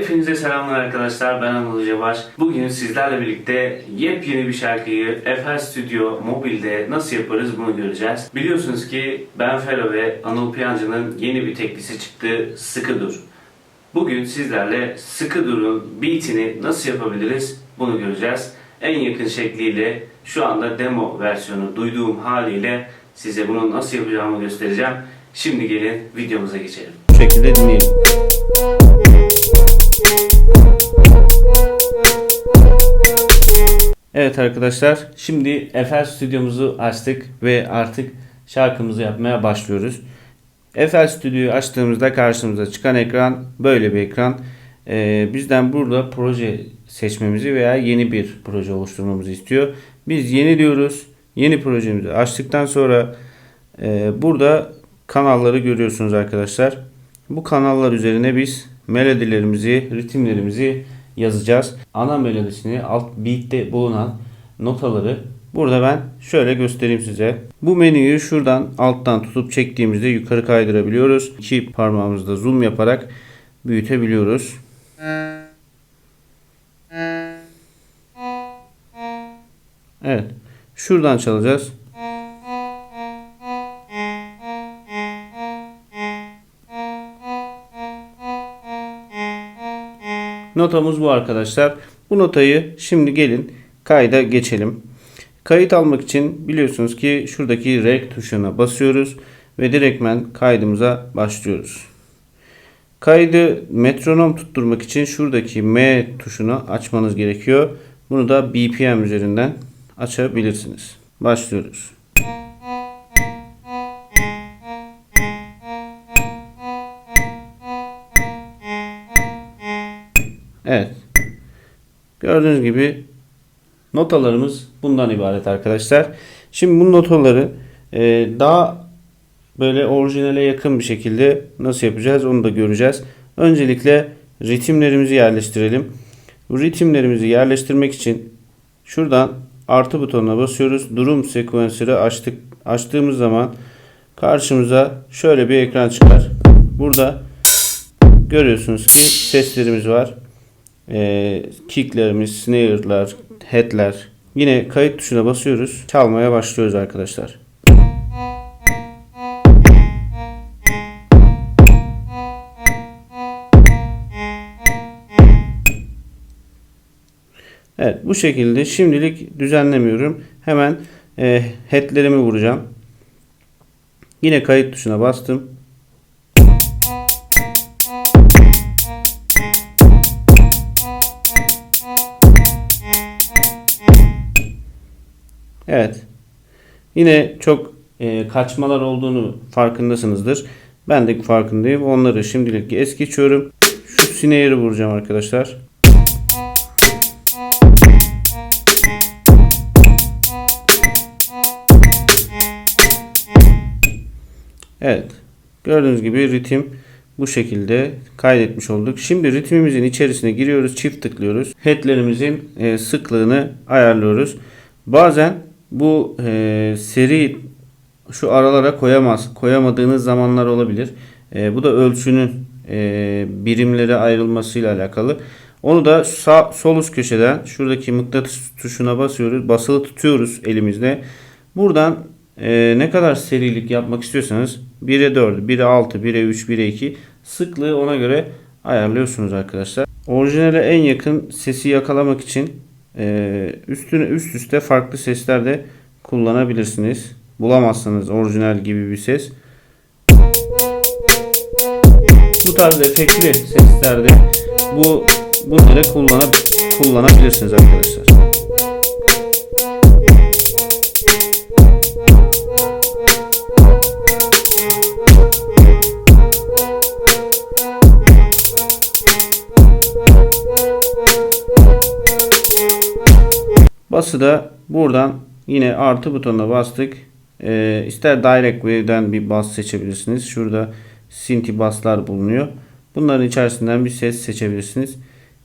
Hepinize selamlar arkadaşlar. Ben Anıl Cebaş. Bugün sizlerle birlikte yepyeni bir şarkıyı FL Studio mobilde nasıl yaparız bunu göreceğiz. Biliyorsunuz ki Ben Fero ve Anıl Piyancı'nın yeni bir teklisi çıktı. Sıkı Dur. Bugün sizlerle Sıkı Dur'un beatini nasıl yapabiliriz bunu göreceğiz. En yakın şekliyle şu anda demo versiyonu duyduğum haliyle size bunu nasıl yapacağımı göstereceğim. Şimdi gelin videomuza geçelim. Bu şekilde dinleyelim. Evet arkadaşlar şimdi FL stüdyomuzu açtık ve artık şarkımızı yapmaya başlıyoruz. FL stüdyoyu açtığımızda karşımıza çıkan ekran böyle bir ekran. Ee, bizden burada proje seçmemizi veya yeni bir proje oluşturmamızı istiyor. Biz yeni diyoruz. Yeni projemizi açtıktan sonra e, burada kanalları görüyorsunuz arkadaşlar. Bu kanallar üzerine biz melodilerimizi, ritimlerimizi yazacağız. Ana melodisini alt beat'te bulunan notaları burada ben şöyle göstereyim size. Bu menüyü şuradan alttan tutup çektiğimizde yukarı kaydırabiliyoruz. İki parmağımızda zoom yaparak büyütebiliyoruz. Evet. Şuradan çalacağız. Notamız bu arkadaşlar. Bu notayı şimdi gelin kayda geçelim. Kayıt almak için biliyorsunuz ki şuradaki rec tuşuna basıyoruz ve direktmen kaydımıza başlıyoruz. Kaydı metronom tutturmak için şuradaki M tuşunu açmanız gerekiyor. Bunu da BPM üzerinden açabilirsiniz. Başlıyoruz. Evet. Gördüğünüz gibi notalarımız bundan ibaret arkadaşlar. Şimdi bu notaları e, daha böyle orijinale yakın bir şekilde nasıl yapacağız onu da göreceğiz. Öncelikle ritimlerimizi yerleştirelim. Bu ritimlerimizi yerleştirmek için şuradan artı butonuna basıyoruz. Durum sequencer'ı açtık. Açtığımız zaman karşımıza şöyle bir ekran çıkar. Burada görüyorsunuz ki seslerimiz var e, kicklerimiz, snare'lar, head'ler. Yine kayıt tuşuna basıyoruz. Çalmaya başlıyoruz arkadaşlar. Evet bu şekilde şimdilik düzenlemiyorum. Hemen e, head'lerimi vuracağım. Yine kayıt tuşuna bastım. Evet. Yine çok e, kaçmalar olduğunu farkındasınızdır. Ben de farkındayım. Onları şimdilik es geçiyorum. Şu sineği vuracağım arkadaşlar. Evet. Gördüğünüz gibi ritim bu şekilde kaydetmiş olduk. Şimdi ritmimizin içerisine giriyoruz. Çift tıklıyoruz. Headlerimizin e, sıklığını ayarlıyoruz. Bazen bu e, seri şu aralara koyamaz. Koyamadığınız zamanlar olabilir. E, bu da ölçünün e, birimlere ayrılmasıyla alakalı. Onu da sağ sol üst köşeden şuradaki mıknatıs tuşuna basıyoruz. Basılı tutuyoruz elimizde. Buradan e, ne kadar serilik yapmak istiyorsanız 1'e 4, 1'e 6, 1'e 3, 1'e 2 sıklığı ona göre ayarlıyorsunuz arkadaşlar. Orijinale en yakın sesi yakalamak için ee, üstüne üst üste farklı sesler de kullanabilirsiniz. Bulamazsanız orijinal gibi bir ses. Bu tarz efektli seslerde bu bunları kullanıp kullanabilirsiniz arkadaşlar. Bası da buradan yine artı butonuna bastık. Ee, ister Direct Wave'den bir bas seçebilirsiniz. Şurada Synthi baslar bulunuyor. Bunların içerisinden bir ses seçebilirsiniz.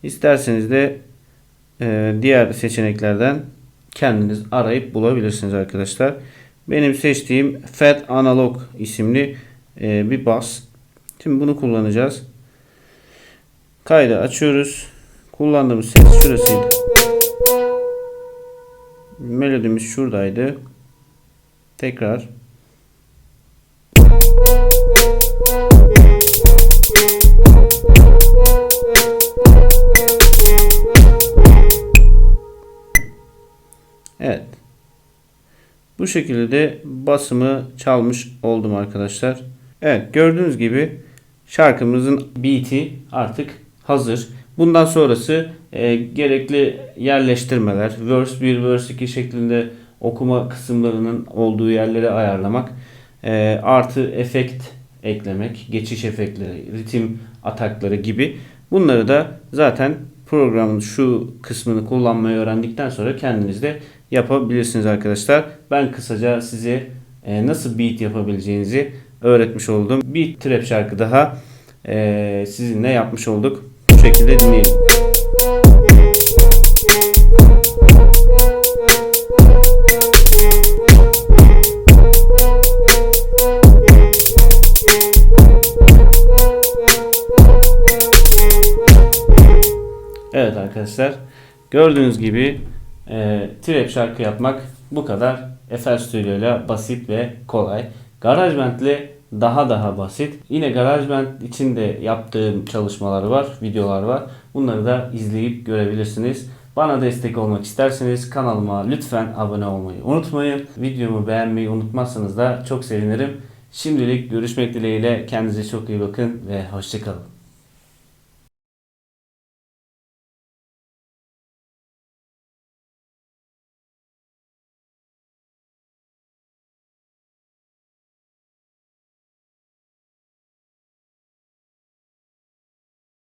İsterseniz de e, diğer seçeneklerden kendiniz arayıp bulabilirsiniz arkadaşlar. Benim seçtiğim Fat Analog isimli e, bir bas. Şimdi bunu kullanacağız. Kaydı açıyoruz. Kullandığımız ses şurasıydı. Melodimiz şuradaydı. Tekrar. Evet. Bu şekilde de basımı çalmış oldum arkadaşlar. Evet gördüğünüz gibi şarkımızın beat'i artık hazır. Bundan sonrası e, gerekli yerleştirmeler, verse 1, verse 2 şeklinde okuma kısımlarının olduğu yerleri ayarlamak, e, artı efekt eklemek, geçiş efektleri, ritim atakları gibi bunları da zaten programın şu kısmını kullanmayı öğrendikten sonra kendiniz de yapabilirsiniz arkadaşlar. Ben kısaca size e, nasıl beat yapabileceğinizi öğretmiş oldum. Bir trap şarkı daha e, sizinle yapmış olduk. Şekilde dinleyelim. Evet arkadaşlar gördüğünüz gibi e, trap şarkı yapmak bu kadar FL Studio ile basit ve kolay. GarageBand ile daha daha basit. Yine GarageBand için de yaptığım çalışmalar var, videolar var. Bunları da izleyip görebilirsiniz. Bana destek olmak isterseniz kanalıma lütfen abone olmayı unutmayın. Videomu beğenmeyi unutmazsanız da çok sevinirim. Şimdilik görüşmek dileğiyle kendinize çok iyi bakın ve hoşçakalın.